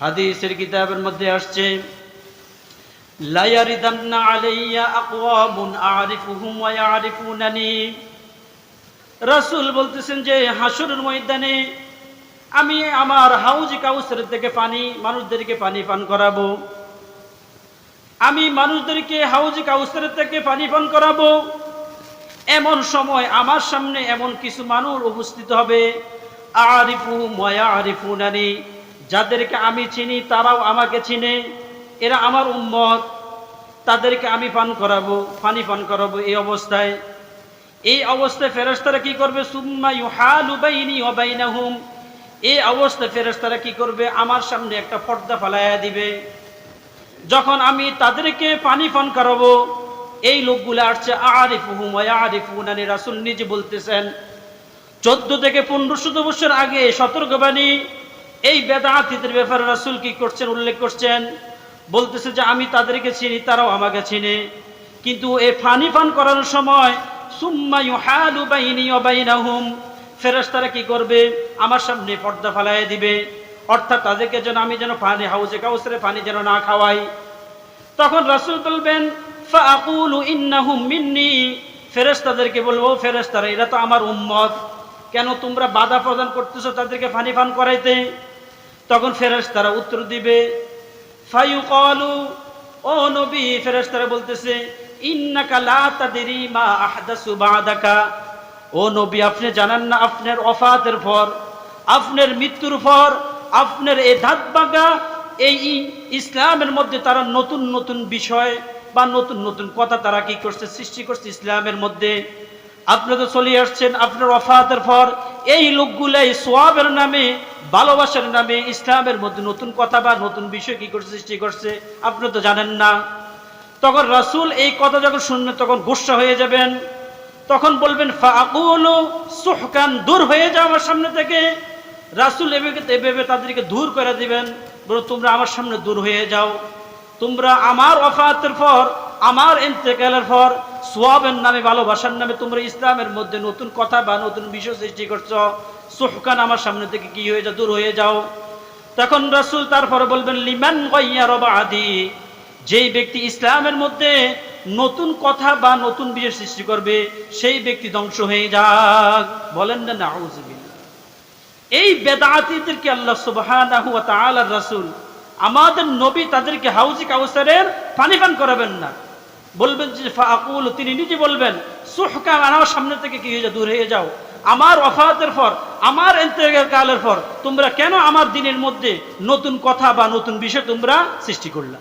হাদিসের কিতাবের মধ্যে আসছে লায়ারিদান্না আলাইয়া আকওয়ামুন আরিফুহুম ওয়া ইয়ারিফুনানি। রাসূল বলতেছেন যে হাসরের ময়দানে আমি আমার হাউজ কাউসার থেকে পানি, মানুষদেরকে পানি পান করাবো। আমি মানুষদেরকে হাউজ কাউসার থেকে পানি পান করাবো। এমন সময় আমার সামনে এমন কিছু মানুষ উপস্থিত হবে আরিফু ময়া আরিফু নানি যাদেরকে আমি চিনি, তারাও আমাকে চিনে। এরা আমার উম্মত। তাদেরকে আমি পান করাবো, পানি পান করাবো এই অবস্থায়। এই অবস্থায় ফেরেশতারা কি করবে? এই অবস্থায় ফেরেশতারা কি করবে? আমার সামনে একটা পর্দা ফালাইয়া দিবে। যখন আমি তাদেরকে পানি পান করাবো, এই লোকগুলো আসছে, আরিফুহুম ওয়া ইয়ারিফুনানি রাসূল। নিজে বলতেছেন, চোদ্দ থেকে পনেরো শত বছর আগে সতর্কবাণী এই বেদাতিদের ব্যাপারে রাসুল কি করছেন, উল্লেখ করছেন? বলতেছে যে, আমি তাদেরকে চিনি, তারাও আমাকে চিনে। কিন্তু এই ফানি ফান করানোর সময় ফেরেশতারা কি করবে? আমার সামনে পর্দা ফালাইয়া দিবে। অর্থাৎ তাদেরকে যেন আমি যেন পানি হাউসে কাউসরে পানি যেন না খাওয়াই। তখন রাসূল বলবেন মিন্নি। ফেরেশতাদেরকে বলব ফেরেশতারা, এরা তো আমার উম্মত। কেন তোমরা বাধা প্রদান করতেছো তাদেরকে পানি পান করাইতে? তখন ফেরেশতারা উত্তর দিবে, ফায়ুকালু, ও নবী, ফেরেশতারা বলতেছে, ইন্নাকা লা তাদরি মা আহদাসু বাদাকা। ও নবী, আপনি জানেন না আপনার অফাতের পর, আপনার মৃত্যুর পর, আপনার এই ধাত বাগা এই ইসলামের মধ্যে তারা নতুন নতুন বিষয় বা নতুন নতুন কথা তারা কি করছে, সৃষ্টি করছে ইসলামের মধ্যে। আপনি তো চলে আসছেন আপনার অফাতের পর, এই লোকগুলাই সোয়াবের নামে ভালোবাসার নামে ইসলামের মধ্যে নতুন কথা বা নতুন বিষয় কি করছে, সৃষ্টি করছে, আপনি তো জানেন না। তখন রাসূল এই কথা যখন শুনবেন, তখন গুসা হয়ে যাবেন। তখন বলবেন সুহকান দূর হয়ে যাও আমার সামনে থেকে। রাসূল এভাবে এভাবে তাদেরকে দূর করে দিবেন। বলো তোমরা আমার সামনে দূর হয়ে যাও। তোমরা আমার অফাতের পর, আমার ইন্তেকালের পর সোয়াবের নামে, ভালোবাসার নামে তোমরা ইসলামের মধ্যে নতুন কথা বা নতুন বিষয় সৃষ্টি করছ। সুহকান আমার সামনে থেকে কি হয়ে যাও দূর হয়ে যাও। তখন রাসূল তারপরে বলবেন, লিমান বাদি যেই ব্যক্তি ইসলামের মধ্যে নতুন কথা বা নতুন বিষয় সৃষ্টি করবে, সেই ব্যক্তি ধ্বংস হয়ে যাক। বলেন না নাউজুবিল্লাহ এই বেদাতিদেরকে আল্লাহ তাআলার রাসূল আমাদের নবী তাদেরকে হাউজি কাউসারের পানি পান করাবেন না। বলবেন যে ফাকুল তিনি নিজে বলবেন সুহকা আমার সামনে থেকে কি হয়ে যাও দূর হয়ে যাও। আমার অফাতের পর, আমার কালের পর, তোমরা কেন আমার দিনের মধ্যে নতুন কথা বা নতুন বিষয় তোমরা সৃষ্টি করলা?